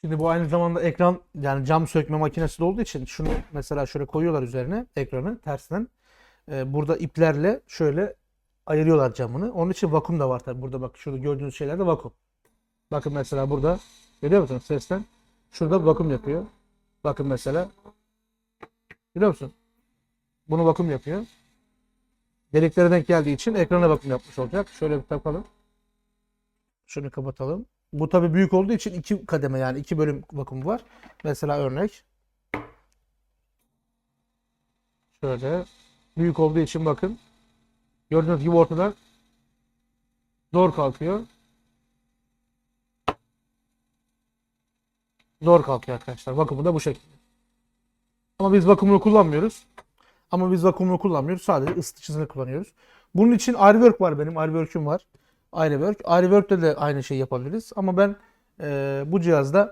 Şimdi bu aynı zamanda ekran yani cam sökme makinesi de olduğu için şunu mesela şöyle koyuyorlar üzerine ekranı tersten. Ee, burada iplerle şöyle ayırıyorlar camını. Onun için vakum da var tabii. Burada bak şurada gördüğünüz şeyler de vakum. Bakın mesela burada görüyor musunuz sesten? Şurada vakum yapıyor. Bakın mesela. Görüyor musun? Bunu vakum yapıyor. Deliklere denk geldiği için ekrana vakum yapmış olacak. Şöyle bir takalım. Şunu kapatalım. Bu tabii büyük olduğu için iki kademe yani iki bölüm vakum var. Mesela örnek. Şöyle. Büyük olduğu için bakın. Gördüğünüz gibi ortadan zor kalkıyor. Zor kalkıyor arkadaşlar. Vakumu da bu şekilde. Ama biz vakumunu kullanmıyoruz. Ama biz vakumunu kullanmıyoruz. Sadece ısıtıcısını kullanıyoruz. Bunun için Airwork var benim. Airwork'üm var. Airwork. Airwork'te de aynı şeyi yapabiliriz. Ama ben eee, bu cihazda